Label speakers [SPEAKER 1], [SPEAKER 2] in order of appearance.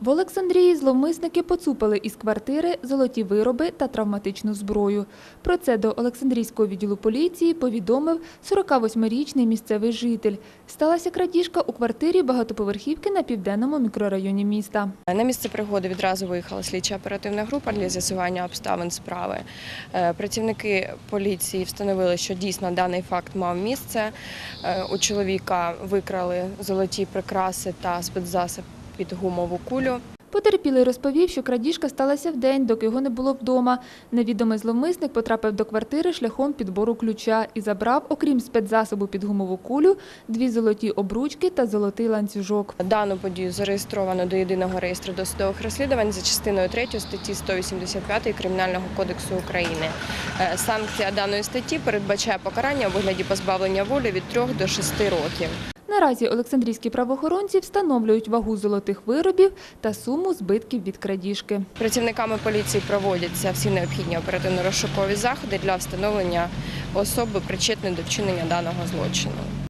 [SPEAKER 1] В Олександрії зловмисники поцупили із квартири золоті вироби та травматичну зброю. Про це до Олександрійського відділу поліції повідомив 48-річний місцевий житель. Сталася крадіжка у квартирі багатоповерхівки на південному мікрорайоні міста.
[SPEAKER 2] На місце пригоди відразу виїхала слідча оперативна група для з'ясування обставин справи. Е, Працівники поліції встановили, що дійсно даний факт мав місце. Е, У чоловіка викрали золоті прикраси та спецзасіб під гумову кулю.
[SPEAKER 1] Потерпілий розповів, що крадіжка сталася вдень, доки його не було вдома. Невідомий зловмисник потрапив до квартири шляхом підбору ключа і забрав, окрім спецзасобу під гумову кулю, дві золоті обручки та золотий ланцюжок.
[SPEAKER 2] Дану подію зареєстровано до єдиного реєстру досудових розслідувань за частиною 3 статті 185 Кримінального кодексу України. Е, Санкція даної статті передбачає покарання у вигляді позбавлення волі від 3 до 6 років.
[SPEAKER 1] Наразі Олександрійські правоохоронці встановлюють вагу золотих виробів та суму збитків від крадіжки.
[SPEAKER 2] Працівниками поліції проводяться всі необхідні оперативно-розшукові заходи для встановлення особи, причетної до вчинення даного злочину.